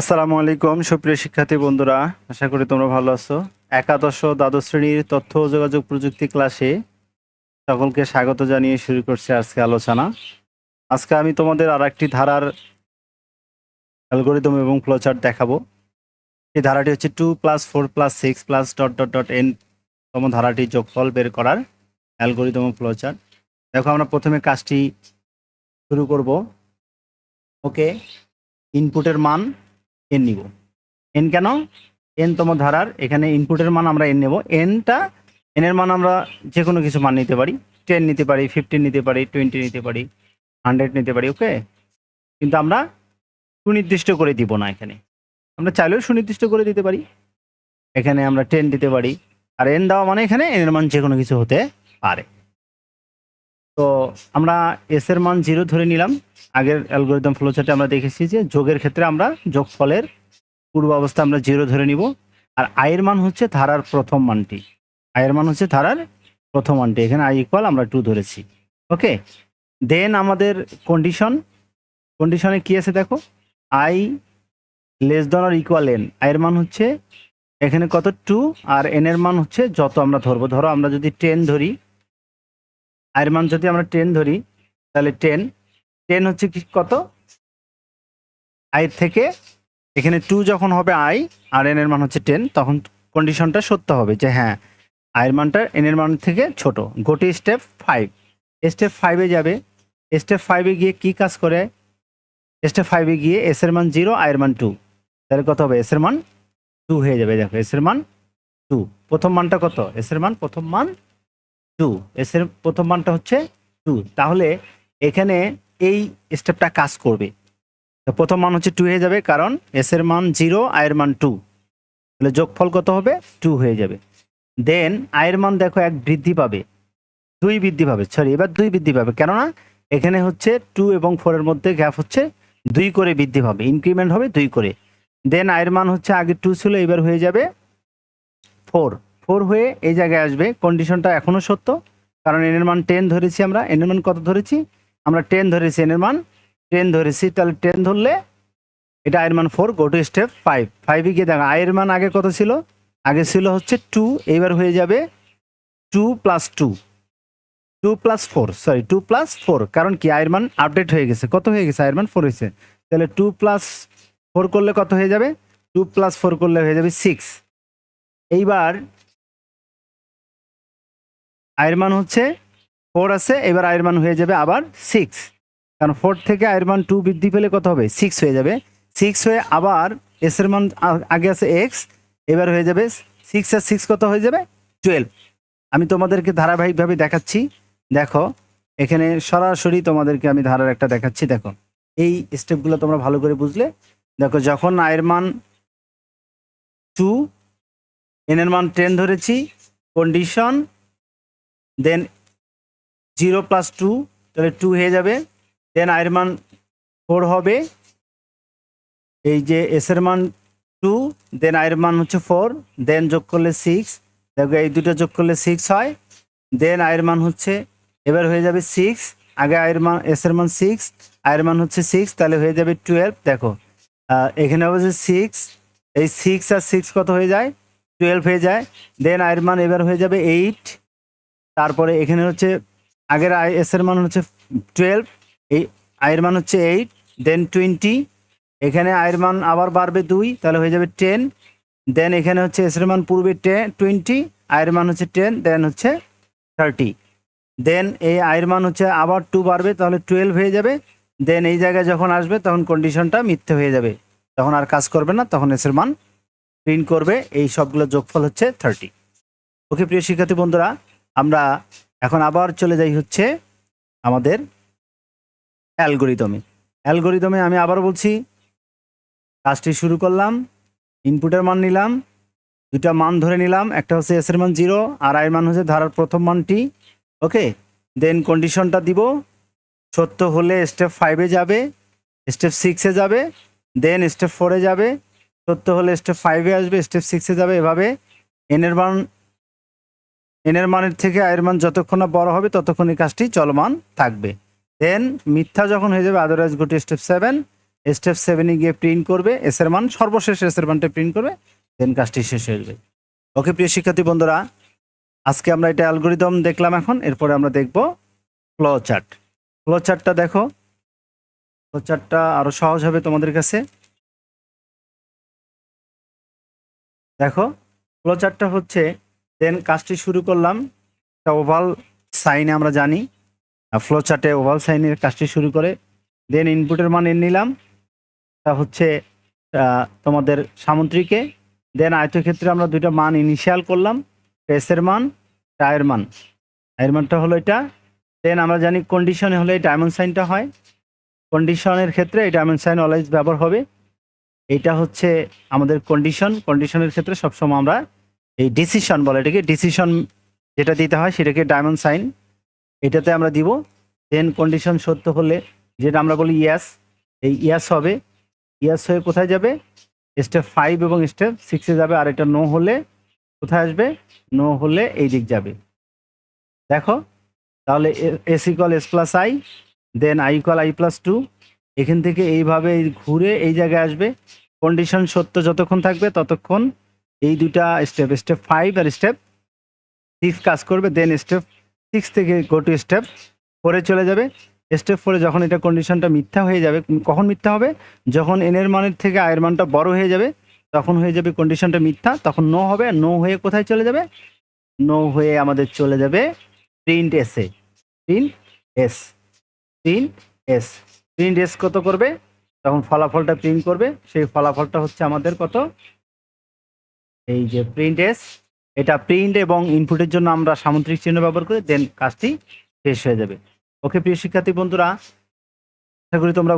আসসালামু আলাইকুম, সুপ্রিয় শিক্ষার্থী বন্ধুরা, আশা করি তোমরা ভালো আছো। একাদশ দ্বাদশ শ্রেণির তথ্য ও যোগাযোগ প্রযুক্তি ক্লাসে সকলকে স্বাগত জানিয়ে শুরু করছি আজকে আলোচনা। আজকে আমি তোমাদের আর একটি ধারার অ্যালগোরিদম এবং ফ্লোচার্ট দেখাবো। এই ধারাটি হচ্ছে two plus four plus six plus dot dot dot N তম ধারাটি যোগফল বের করার অ্যালগোরিদম ও ফ্লোচার্ট। দেখো, আমরা প্রথমে কাজটি শুরু করব। ওকে, ইনপুটের মান এন নিব। এন কেন? এন তম ধারার এখানে ইনপুটের মান আমরা এন নেব। এনটা এনের মান আমরা যে কোনো কিছু মান নিতে পারি। টেন নিতে পারি ফিফটিন নিতে পারি টোয়েন্টি নিতে পারি হান্ড্রেড নিতে পারি ওকে কিন্তু আমরা সুনির্দিষ্ট করে দিব না এখানে। আমরা চাইলেও সুনির্দিষ্ট করে দিতে পারি। এখানে আমরা টেন দিতে পারি। আর এন দেওয়া মানে এখানে এনের মান যে কোনো কিছু হতে পারে। তো আমরা এস এর মান জিরো ধরে নিলাম। আগের অ্যালগোরিদম ফ্লোচার্টে আমরা দেখেছি যে যোগের ক্ষেত্রে আমরা যোগ যোগফলের পূর্ব অবস্থা আমরা জিরো ধরে নিব। আর আয়ের মান হচ্ছে ধারার প্রথম মানটি। আয়ের মান হচ্ছে ধারার প্রথম মানটি। এখানে আই ইকুয়াল আমরা টু ধরেছি। ওকে দেন আমাদের কন্ডিশন কন্ডিশনে কি আছে দেখো? I less than or equal N আয়ের মান হচ্ছে এখানে কত? টু আর এনের মান হচ্ছে যত আমরা ধরবো। ধরো আমরা যদি টেন ধরি আয়ের মান যদি আমরা টেন ধরি, তাহলে টেন টেন হচ্ছে কি কত? আয়ের থেকে এখানে টু যখন হবে আই আর এন এর মান হচ্ছে টেন তখন কন্ডিশনটা সত্য হবে যে হ্যাঁ আয়ের মানটা এন এর মান থেকে ছোট, গোটি স্টেপ ফাইভ স্টেপ ফাইভে যাবে। স্টেপ ফাইভে গিয়ে কি কাজ করে? স্টেপ ফাইভে গিয়ে এস এর মান জিরো আয়ের মান টু তাহলে কত হবে? এস এর মান টু হয়ে যাবে। দেখো এস এর মান টু প্রথম মানটা কত? এস এর মান প্রথম মান টু এস এর প্রথম মানটা হচ্ছে টু তাহলে এখানে এই স্টেপটা কাজ করবে। প্রথম মান হচ্ছে টু হয়ে যাবে কারণ এস এর মান জিরো আয়ের মান টু তাহলে যোগফল কত হবে? টু হয়ে যাবে। দেন আয়ের মান দেখো এক বৃদ্ধি পাবে। দুই বৃদ্ধি পাবে। সরি এবার দুই বৃদ্ধি পাবে। কেননা এখানে হচ্ছে টু এবং ফোরের মধ্যে গ্যাপ হচ্ছে দুই করে বৃদ্ধি পাবে। ইনক্রিমেন্ট হবে দুই করে। দেন আয়ের মান হচ্ছে আগে টু ছিল, এবার হয়ে যাবে ফোর ফোর হয়ে এই জায়গায় আসবে। কন্ডিশনটা এখনও সত্য, কারণ এনের মান টেন ধরেছি আমরা। এনের মান কত ধরেছি? আমরা টেন ধরেছি এনের মান। টেন ধরেছি, তাহলে টেন ধরলে এটা আয়ের মান four go to step five ফাইভে গিয়ে দেখো আয়ের মান আগে কত ছিল? আগে ছিল হচ্ছে টু এইবার হয়ে যাবে two plus two two plus four sorry two plus four কারণ কি? আয়ের মান আপডেট হয়ে গেছে। কত হয়ে গেছে? আয়ের মান ফোর হয়েছে। তাহলে টু প্লাস ফোর করলে কত হয়ে যাবে? টু প্লাস ফোর করলে হয়ে যাবে সিক্স এইবার আয়ের মান হচ্ছে ফোর আছে, এবার আয়ের মান হয়ে যাবে আবার সিক্স কারণ ফোর থেকে আয়ের মান টু বৃদ্ধি পেলে কত হবে? সিক্স হয়ে যাবে। সিক্স হয়ে আবার এসের মান আগে আছে এক্স এবার হয়ে যাবে সিক্স আর সিক্স কত হয়ে যাবে? টুয়েলভ আমি তোমাদেরকে ধারাবাহিকভাবে দেখাচ্ছি। দেখো, এখানে সরাসরি তোমাদেরকে আমি ধারার একটা দেখাচ্ছি, দেখো। এই স্টেপগুলো তোমরা ভালো করে বুঝলে। দেখো, যখন আয়ের মান টু এনের মান টেন ধরেছি condition then zero plus two তাহলে টু হয়ে যাবে। দেন আয়ের মান ফোর হবে। এই যে এস এর মান টু দেন আয়ের মান হচ্ছে ফোর দেন যোগ করলে সিক্স দেখো এই দুটো যোগ করলে সিক্স হয়। দেন আয়ের মান হচ্ছে, এবার হয়ে যাবে সিক্স আগে আয়ের মান এস এর মান সিক্স আয়ের মান হচ্ছে সিক্স তাহলে হয়ে যাবে টুয়েলভ দেখো এখানে হচ্ছে সিক্স এই সিক্স আর সিক্স কত হয়ে যায়? টুয়েলভ হয়ে যায়। দেন আয়ের মান এবার হয়ে যাবে এইট তারপরে এখানে হচ্ছে আগের আই এস এর মান হচ্ছে টুয়েলভ এই আয়ের মান হচ্ছে এইট দেন টোয়েন্টি এখানে আয়ের মান আবার বাড়বে দুই, তাহলে হয়ে যাবে টেন দেন এখানে হচ্ছে এস এর মান পূর্বে টেন টোয়েন্টি আয়ের মান হচ্ছে টেন দেন হচ্ছে থার্টি দেন এই আয়ের মান হচ্ছে আবার টু বাড়বে, তাহলে টুয়েলভ হয়ে যাবে দেন এই জায়গায় যখন আসবে তখন কন্ডিশনটা মিথ্যে হয়ে যাবে, তখন আর কাজ করবে না, তখন এস এর মান প্রিন্ট করবে, এই সবগুলো যোগফল হচ্ছে থার্টি ওকে প্রিয় শিক্ষার্থী বন্ধুরা আমরা এখন আবার চলে যাই হচ্ছে আমাদের অ্যালগোরিদমে। অ্যালগোরিদমে আমি আবার বলছি, কাজটি শুরু করলাম, ইনপুটের মান নিলাম দুটা মান ধরে নিলাম, একটা হচ্ছে এস এর মান জিরো আর আয়ের মান হচ্ছে ধারার প্রথম মানটি। ওকে? দেন কন্ডিশনটা দিব, সত্য হলে স্টেপ ফাইভে যাবে স্টেপ সিক্সে যাবে দেন স্টেপ ফোরে যাবে, সত্য হলে স্টেপ ফাইভে আসবে স্টেপ সিক্সে যাবে, এভাবে এনের মান এনের মানের থেকে আয়ের মান যতক্ষণ না বড় হবে ততক্ষণ এই কাজটি চলমান থাকবে। দেন মিথ্যা যখন হয়ে যাবে আদারওয়াইজ গোটি স্টেপ সেভেন স্টেপ সেভেনে গিয়ে প্রিন্ট করবে এস এর মান সর্বশেষ এস এর মানটা প্রিন্ট করবে দেন কাজটি শেষ হয়ে যাবে। ওকে প্রিয় শিক্ষার্থী বন্ধুরা, আজকে আমরা এটা অ্যালগোরিদম দেখলাম এখন, এরপরে আমরা দেখব ফ্লো চার্ট ফ্লো চার্টটা দেখো। ফ্লো চার্টটা আরও সহজ হবে তোমাদের কাছে। দেখো ফ্লো চার্টটা হচ্ছে দেন কাজটি শুরু করলাম। একটা ওভাল সাইনে আমরা জানি। ফ্লো চার্টে ওভাল সাইনের কাজটি শুরু করে। দেন ইনপুটের মান নিলাম। তা হচ্ছে তোমাদের সামুদ্রিকে। দেন আয়তক্ষেত্রে আমরা দুইটা মান ইনিশিয়াল করলাম। প্রেসের মান টায়ের মান। আয়ের মানটা হলো এটা। দেন আমরা জানি কন্ডিশনে হলে এই ডায়মন্ড সাইনটা হয়। কন্ডিশনের ক্ষেত্রে এই ডায়মন্ড সাইন অলওয়েজ ব্যবহার হবে। এটা হচ্ছে আমাদের কন্ডিশন কন্ডিশনের ক্ষেত্রে সবসময় আমরা এই ডিসিশন বলে, এটাকে ডিসিশন যেটা দিতে হয় সেটাকে ডায়মন্ড সাইন এটাতে আমরা দিব। দেন কন্ডিশন সত্য হলে যেটা আমরা বলি ইয়াস এই ইয়াস হবে। ইয়াস হয়ে কোথায় যাবে? স্টেপ ফাইভ এবং স্টেপ সিক্সে যাবে। আর এটা নো হলে কোথায় আসবে? নো হলে এই দিক যাবে। দেখো, তাহলে S equal S plus I then I equal I plus two এখান থেকে এইভাবে এই ঘুরে এই জায়গায় আসবে। কন্ডিশন সত্য যতক্ষণ থাকবে ততক্ষণ এই দুটা স্টেপ স্টেপ ফাইভ আর স্টেপ সিক্স কাজ করবে দেন স্টেপ সিক্স থেকে গো টু স্টেপ ফোরে চলে যাবে। স্টেপ ফোরে যখন এটা কন্ডিশনটা মিথ্যা হয়ে যাবে, কখন মিথ্যা হবে? যখন এনের মানের থেকে আয়ের মানটা বড় হয়ে যাবে, তখন হয়ে যাবে কন্ডিশনটা মিথ্যা, তখন নো হবে নো হয়ে কোথায় চলে যাবে? নো হয়ে আমাদের চলে যাবে প্রিন্ট এসে print S print S print S কত করবে? তখন ফলাফলটা প্রিন্ট করবে, সেই ফলাফলটা হচ্ছে আমাদের কত? এই যে প্রিন্ট এস এটা প্রিন্ট এবং ইনপুটের জন্য আমরা সামুদ্রিক চিহ্ন ব্যবহার করে দেন কাজটি শেষ হয়ে যাবে। ওকে প্রিয় শিক্ষার্থী বন্ধুরা, আশা করি তোমরা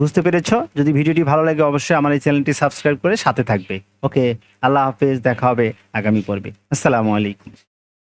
বুঝতে পেরেছ। যদি ভিডিওটি ভালো লাগে, অবশ্যই আমার এই চ্যানেলটি সাবস্ক্রাইব করে সাথে থাকবে। ওকে আল্লাহ হাফেজ, দেখা হবে আগামী পর্বে। আসসালামু আলাইকুম।